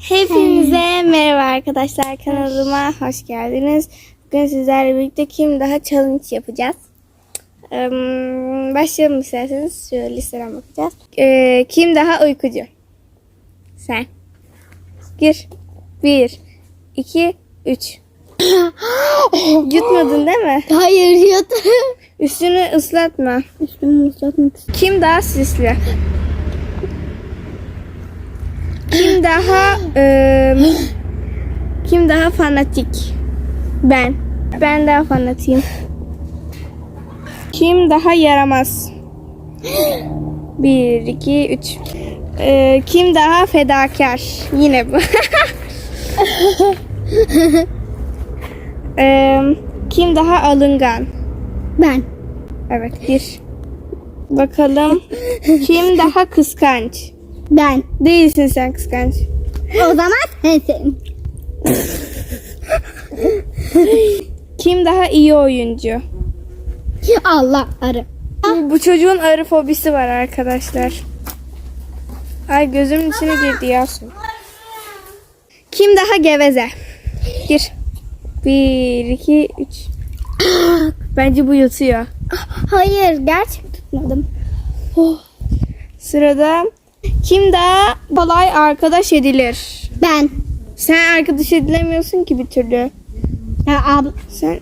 Hepinize merhaba arkadaşlar kanalıma hoş geldiniz. Bugün sizlerle birlikte kim daha challenge yapacağız. Ee, başlayalım isterseniz şöyle listeden bakacağız. Ee, kim daha uykucu? Sen. Gir. Bir, iki, üç. Yutmadın değil mi? Hayır yat. Üstünü ıslatma. Üstümü ıslatmak Kim daha sisli? Kim daha eee, kim daha fanatik? Ben. Ben daha fanatiyim. Kim daha yaramaz? Bir, iki, üç. Eee, kim daha fedakar? Yine bu. Eee, kim daha alıngan? Ben. Evet bir. Bakalım. Kim daha kıskanç? Ben. Değilsin sen kıskanç. O zaman sensin. Kim daha iyi oyuncu? Allah arı. Bu, çocuğun arı fobisi var arkadaşlar. Ay gözümün içine girdi ya su. Kim daha geveze? Gir. Bir, iki, üç. Bence bu yutuyor. Hayır gerçek tutmadım. Sırada kim daha kolay arkadaş edilir? Ben. Sen arkadaş edilemiyorsun ki bir türlü. Ya abla. Sen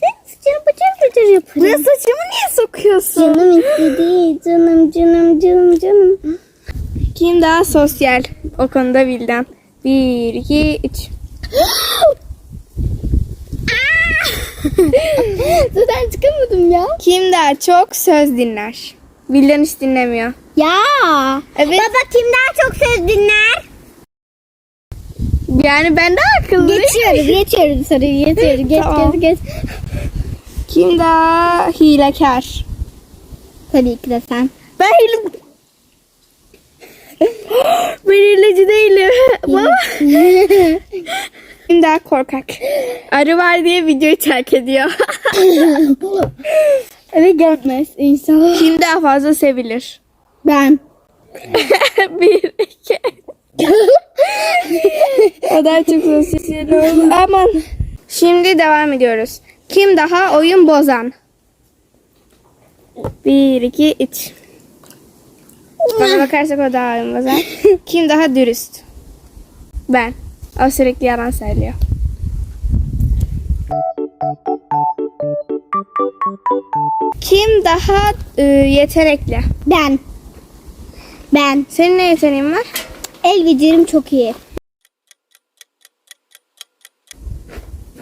Sen saçını bıcır bıcır ne yaparım. saçımı niye sokuyorsun? Canım istedi. Canım canım canım canım. Kim daha sosyal? O konuda bildim. Bir, iki, üç. Zaten çıkamadım ya. Kim daha çok söz dinler? Bilden hiç dinlemiyor. Ya. Evet. Baba kim daha çok söz dinler? Yani ben daha akıllı. Geçiyoruz geçiyoruz soruyu geçiyoruz. Geç Tamam. geç geç. Kim daha hilekar? Tabii ki de sen. Ben hile... ben hileci değilim. Baba. Kim daha korkak? Arı var diye videoyu terk ediyor. Eve gelmez inşallah. Kim daha fazla sevilir? Ben. bir, iki. o da çok sosyal oldu. Aman. Şimdi devam ediyoruz. Kim daha oyun bozan? Bir, iki, üç. Bana bakarsak o daha oyun bozan. Kim daha dürüst? Ben. O sürekli yalan söylüyor. Kim daha e, yetenekli? Ben. Ben. Senin ne yeteneğin var? El becerim çok iyi.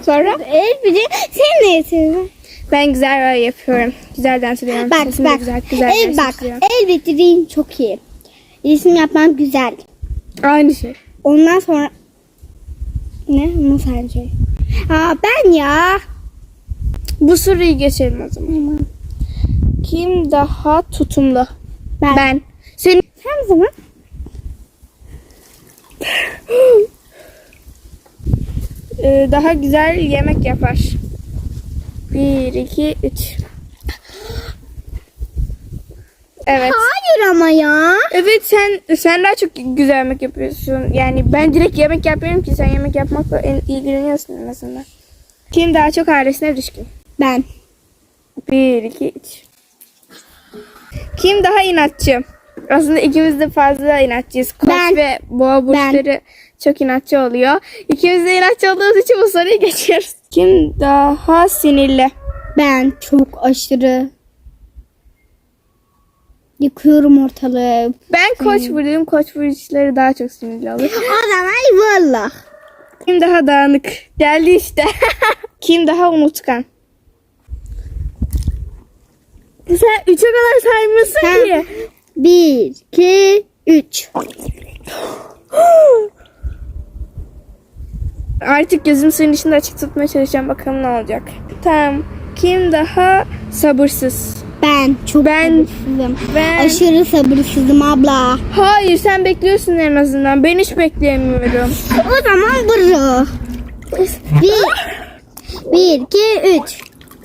Sonra? El becerim. Senin ne yeteneğin? Ben güzel rol yapıyorum. Güzel dans ediyorum. Bak Sesim de bak. Güzel, güzel el bak. El becerim çok iyi. Resim yapmam güzel. Aynı şey. Ondan sonra ne? Nasıl aynı şey? Aa ben ya. Bu soruyu geçelim o zaman. Kim daha tutumlu? Ben. Ben. Senin Sen o zaman. e, daha güzel yemek yapar. Bir, iki, üç. Evet. Hayır ama ya. Evet sen sen daha çok güzel yemek yapıyorsun. Yani ben direkt yemek yapıyorum ki sen yemek yapmakla en ilgileniyorsun en azından. Kim daha çok ailesine düşkün? Ben. Bir, iki, üç. Kim daha inatçı? Aslında ikimiz de fazla inatçıyız. Koç Ben. ve boğa burçları çok inatçı oluyor. İkimiz de inatçı olduğumuz için bu soruyu geçiyoruz. Kim daha sinirli? Ben çok aşırı yıkıyorum ortalığı. Ben koç burcuyum. Koç burçları daha çok sinirli olur. O zaman valla. Kim daha dağınık? Geldi işte. Kim daha unutkan? Sen üçe kadar saymıyorsun Sen- ki. Bir, iki, üç. Artık gözüm suyun içinde açık tutmaya çalışacağım. Bakalım ne olacak. Tamam. Kim daha sabırsız? Ben çok Ben- sabırsızım. Ben... Aşırı sabırsızım abla. Hayır sen bekliyorsun en azından. Ben hiç bekleyemiyorum. O zaman buru. Bir, bir, iki, üç.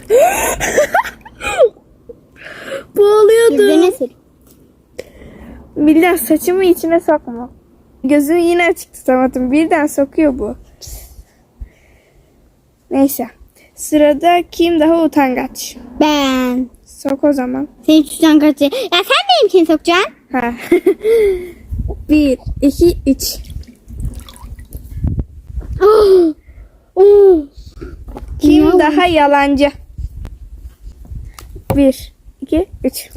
Sil. Billah saçımı içine sokma. Gözümü yine açık tutamadım. Birden sokuyor bu. Neyse. Sırada kim daha utangaç? Ben. Sok o zaman. Tutacağım kaçı. Ya sen benimkini sokacaksın. Ha. Bir, iki, üç. Oo. Kim daha yalancı? Bir, iki, üç.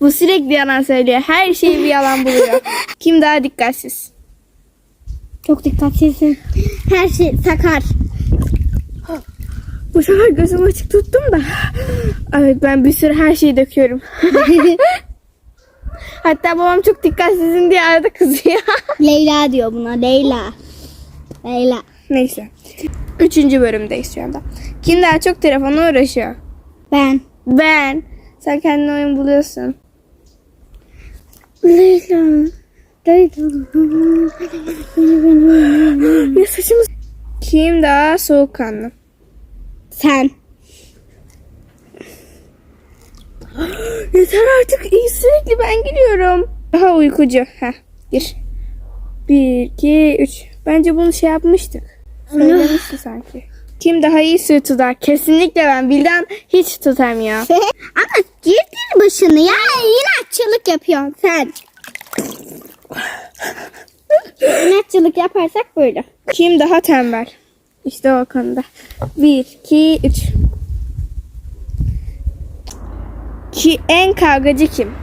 Bu sürekli yalan söylüyor. Her şeyi bir yalan buluyor. Kim daha dikkatsiz? Çok dikkatsizsin. Her şey sakar. Bu sefer gözümü açık tuttum da. Evet ben bir sürü her şeyi döküyorum. Hatta babam çok dikkatsizim diye arada kızıyor. Leyla diyor buna. Leyla. Leyla. Neyse. Üçüncü bölümdeyiz şu anda. Kim daha çok telefonla uğraşıyor? Ben. Ben. Sen kendine oyun buluyorsun. Leyla. Leyla. Ya saçımı... Kim daha soğukkanlı? Sen. Yeter artık iyi sürekli ben gidiyorum. Daha uykucu. Heh gir. Bir, iki, üç. Bence bunu şey yapmıştık. Söylemişti sanki. Kim daha iyi sır tutar? Kesinlikle ben. Bilden hiç tutamıyor. Ama girdin başını ya. İnatçılık yapıyorsun sen. İnatçılık yaparsak böyle. Kim daha tembel? İşte o konuda. Bir, iki, üç. Ki en kavgacı kim?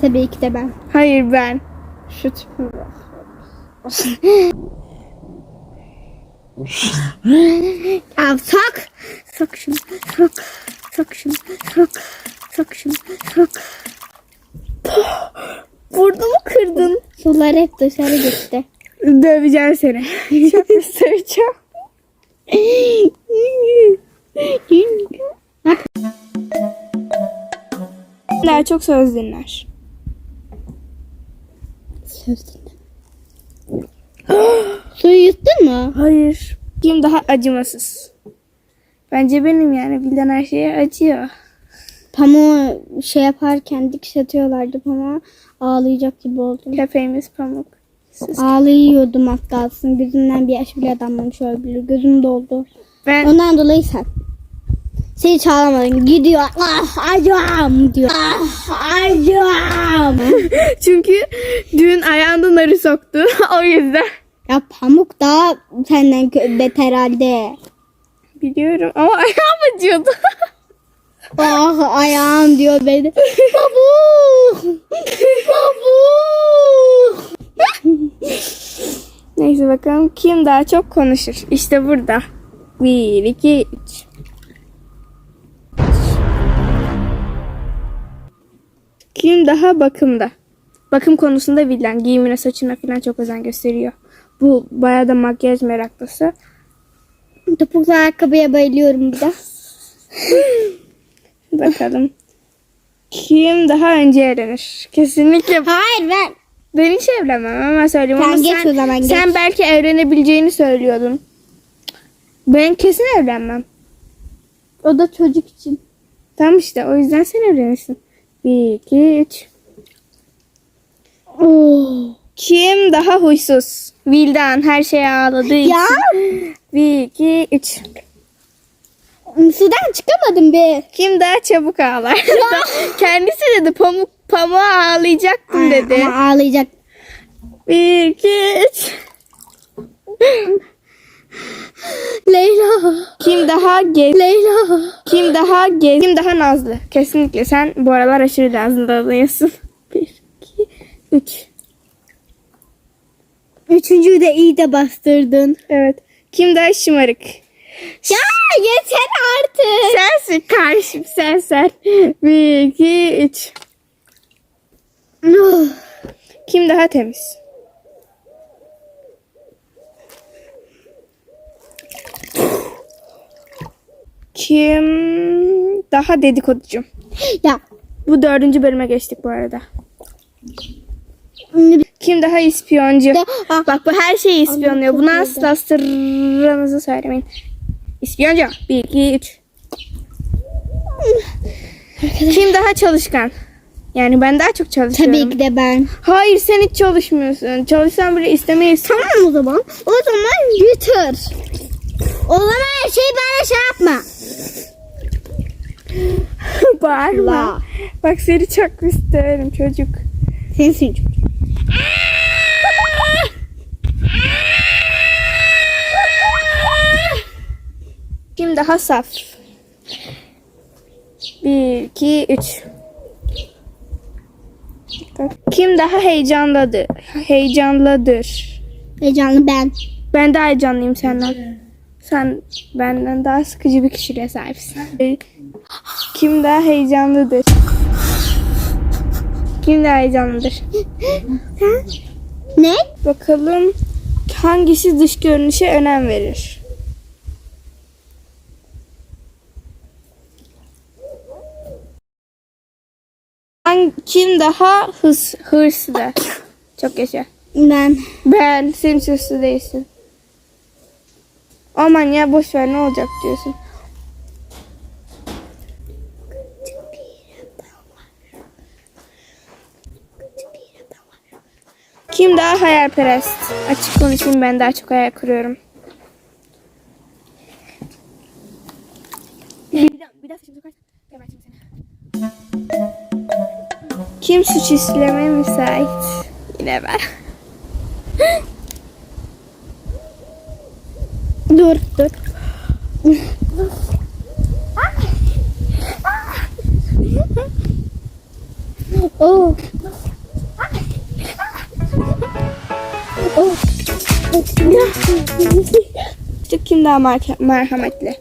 Tabii ki de ben. Hayır ben. Şu tipim Ya sok. Sok şunu. Sok. Sok şunu. Sok. Sok şunu. Sok. Burnumu kırdın. Sular hep dışarı gitti. Döveceğim seni. Çok göstereceğim. Daha çok söz dinler. Söz dinle. Suyu yuttun mu? Hayır. Kim daha acımasız? Bence benim yani bilden her şeye acıyor. Pamuğu şey yaparken dikiş atıyorlardı pamuğa. Ağlayacak gibi oldum. Köpeğimiz Pamuk. Siz- Ağlayıyordum az kalsın. Gözümden bir yaş bile damlamış olabilir. Gözüm doldu. Ben Ondan dolayı sen. Seni çağıramadım. Gidiyor. Ah acım diyor. Ah acım. çünkü dün ayağında narı soktu. o yüzden. ya pamuk daha senden beter halde. Biliyorum ama ayağım acıyordu. Ah ayağım diyor beni. Pamuk. Pamuk. Neyse bakalım kim daha çok konuşur. İşte burada. Bir, iki, daha bakımda? Bakım konusunda Vildan. Giyimine, saçına falan çok özen gösteriyor. Bu bayağı da makyaj meraklısı. Topuklu ayakkabıya bayılıyorum bir de. Bakalım. Kim daha önce evlenir? Kesinlikle Hayır ben. ben hiç evlenmem ama söyleyeyim. Sen ama geç sen, o zaman, geç. sen belki evlenebileceğini söylüyordun. Ben kesin evlenmem. O da çocuk için. Tamam işte o yüzden sen evlenirsin. Bir, iki, üç. Oo. Kim daha huysuz? Vildan her şeye ağladığı için. Ya Bir, iki, üç. sudan çıkamadım be. Kim daha çabuk ağlar? Kendisi dedi pamuk pamuğa ağlayacaktım Ay, dedi. Ama ağlayacak. Bir, iki, üç. Leyla. Kim daha gez? Leyla. Kim daha gez? Kim daha nazlı? Kesinlikle sen bu aralar aşırı nazlı oluyorsun. Bir, iki, üç. Üçüncüyü de iyi de bastırdın. Evet. Kim daha şımarık? Ya yeter artık. Sensin karşım sen sen. Bir, iki, üç. Kim daha temiz? Kim daha dedikoducu? ya Bu dördüncü bölüme geçtik bu arada. Kim daha ispiyoncu? Ah. Bak bu her şeyi ispiyonluyor. iyiydi. asla sırrınızı söylemeyin. İspiyoncu. Bir, iki, üç. Kim daha çalışkan? Yani ben daha çok çalışıyorum. Tabii ki de ben. Hayır sen hiç çalışmıyorsun. Çalışsan bile istemeyiz. Tamam o zaman. O zaman götür. O zaman her şeyi bana şey yapma. Bağırma. La. Bak seni çok isterim çocuk. Sensin çocuk. Kim daha saf? Bir, iki, üç. Kim daha heyecanlıdır? Heyecanlıdır. Heyecanlı ben. Ben daha heyecanlıyım senden. Sen benden daha sıkıcı bir kişiliğe sahipsin. Kim daha heyecanlıdır? Kim daha heyecanlıdır? Ne? Bakalım hangisi dış görünüşe önem verir? Kim daha hırs, hırslı? Çok yaşa. Ben. Ben, sen hırslı değilsin. Aman ya boş ver ne olacak diyorsun. Kim daha hayalperest? Açık konuşayım ben daha çok hayal kuruyorum. Kim suç işlemeye müsait? Yine ben. Dur dur. Oh. Oh. Kim daha mer- merhametli?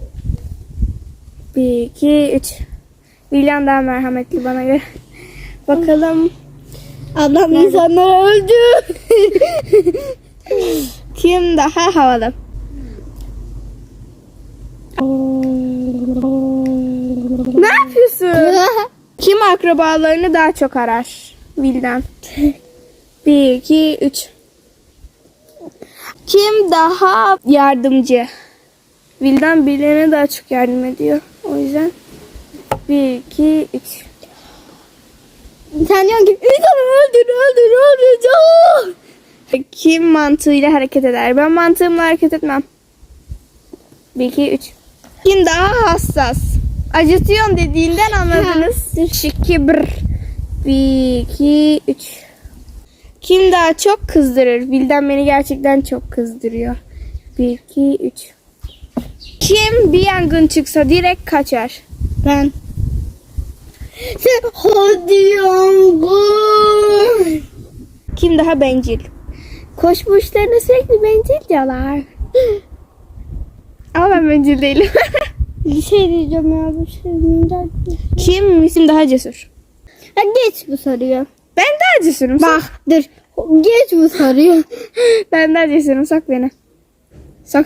Bir, iki, üç. William daha merhametli bana göre. Bakalım Ablam insanları öldü. kim daha havalı? Ne yapıyorsun? Kim akrabalarını daha çok arar? William. Bir, iki, üç. Kim daha yardımcı? Vildan birilerine daha çok yardım ediyor. O yüzden bir, iki, üç. Sen diyorsun ki insanı öldür öldür öldür. Kim mantığıyla hareket eder? Ben mantığımla hareket etmem. Bir, iki, üç. Kim daha hassas? Acıtıyorum dediğinden anladınız. Şiki bir. İki, üç. Kim daha çok kızdırır? Bilden beni gerçekten çok kızdırıyor. Bir, iki, üç. Kim bir yangın çıksa direkt kaçar? Ben. Hadi yangın. Kim daha bencil? Koşma işlerine sürekli bencil diyorlar. Ama ben bencil değilim. Bir şey diyeceğim ya bir şey diyeceğim. Kim misin daha cesur? Ya geç bu soruyu. Ben daha cesurum. Bak dur. Geç bu soruyu. Ben daha cesurum. Sok beni. Sok.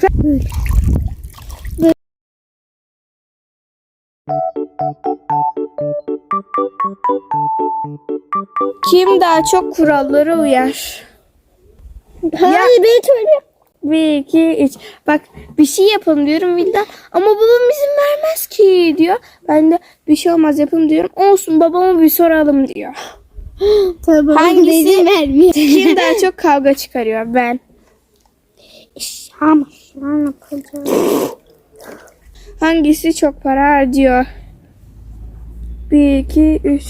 Kim daha çok kurallara uyar? Hayır ben söylüyorum. Bir, iki, üç. Bak bir şey yapalım diyorum Vildan. Ama babam izin vermez ki diyor. Ben de bir şey olmaz yapalım diyorum. Olsun babama bir soralım diyor. Tabii Hangisi- izin vermiyor. Kim daha çok kavga çıkarıyor? Ben. Ama şu an yapacağım. Hangisi çok para harcıyor? Bir, iki, üç.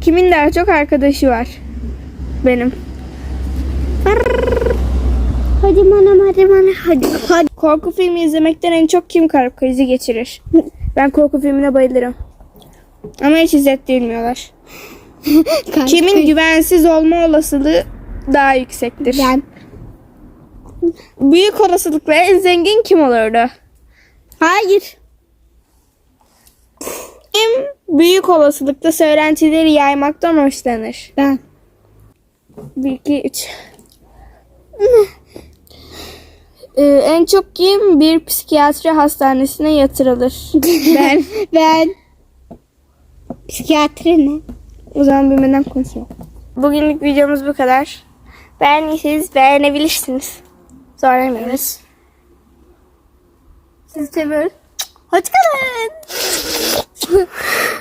Kimin daha çok arkadaşı var? Benim. Hadi bana hadi bana hadi. Hadi. Korku filmi izlemekten en çok kim kalp krizi geçirir? Ben korku filmine bayılırım. Ama hiç izlettirmiyorlar. Kimin güvensiz olma olasılığı daha yüksektir? Ben. Büyük olasılıkla en zengin kim olurdu? Hayır. Kim büyük olasılıkla söylentileri yaymaktan hoşlanır? Ben. 1, 2, 3. Ee, en çok kim bir psikiyatri hastanesine yatırılır? ben. Ben. Psikiyatri ne? O zaman bilmeden konuşayım. Bugünlük videomuz bu kadar. Beğendiyseniz beğenebilirsiniz. Zorlamıyoruz. Sizi seviyoruz. Hoşçakalın.